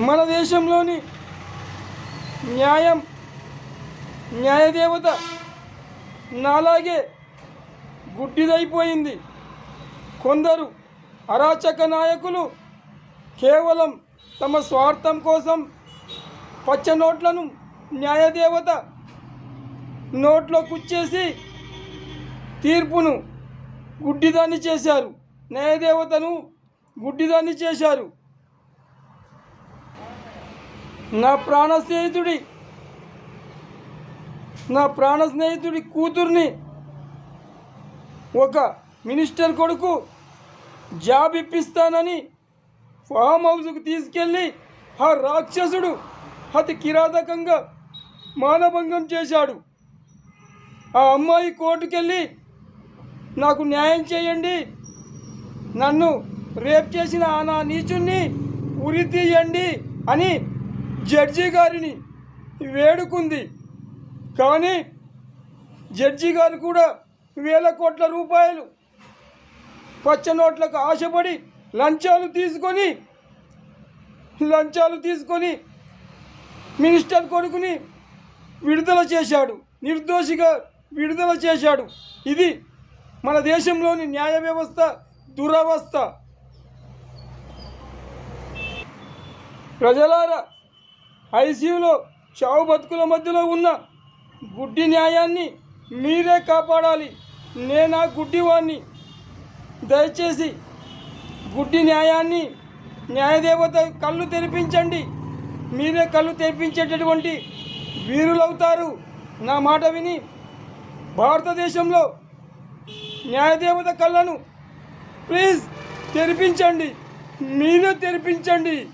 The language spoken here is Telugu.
మన దేశంలోని న్యాయం న్యాయదేవత నాలాగే గుడ్డిదైపోయింది. కొందరు అరాచక నాయకులు కేవలం తమ స్వార్థం కోసం పచ్చ నోట్లను న్యాయదేవత నోట్లో కుచ్చేసి తీర్పును గుడ్డిదాన్ని చేశారు. న్యాయదేవతను గుడ్డిదాన్ని చేశారు. నా ప్రాణ స్నేహితుడి నా ప్రాణ స్నేహితుడి కూతుర్ని ఒక మినిస్టర్ కొడుకు జాబ్ ఇప్పిస్తానని ఫామ్ హౌస్కు తీసుకెళ్ళి ఆ రాక్షసుడు అతి కిరాతకంగా మానభంగం చేశాడు. ఆ అమ్మాయి కోర్టుకెళ్ళి నాకు న్యాయం చేయండి నన్ను రేప్ చేసిన ఆ నా నీచుణ్ణి ఉరి తీయండి అని జడ్జి గారిని వేడుకుంది. కానీ జడ్జి గారు కూడా వేల కోట్ల రూపాయలు పచ్చ నోట్లకు ఆశపడి లంచాలు తీసుకొని లంచాలు తీసుకొని మినిస్టర్ కొడుకుని విడుదల చేశాడు. నిర్దోషిగా విడుదల చేశాడు. ఇది మన దేశంలోని న్యాయ వ్యవస్థ దురవస్థ. ప్రజలారా ఐసీయూలో చావు బతుకుల మధ్యలో ఉన్న గుడ్డి న్యాయాన్ని మీరే కాపాడాలి. నేనా గుడ్డివాణ్ణి? దయచేసి గుడ్డి న్యాయాన్ని న్యాయదేవత కళ్ళు తెరిపించండి. మీరే కళ్ళు తెరిపించేటటువంటి వీరులవుతారు. నా మాట విని భారతదేశంలో న్యాయదేవత కళ్ళను ప్లీజ్ తెరిపించండి. మీరే తెరిపించండి.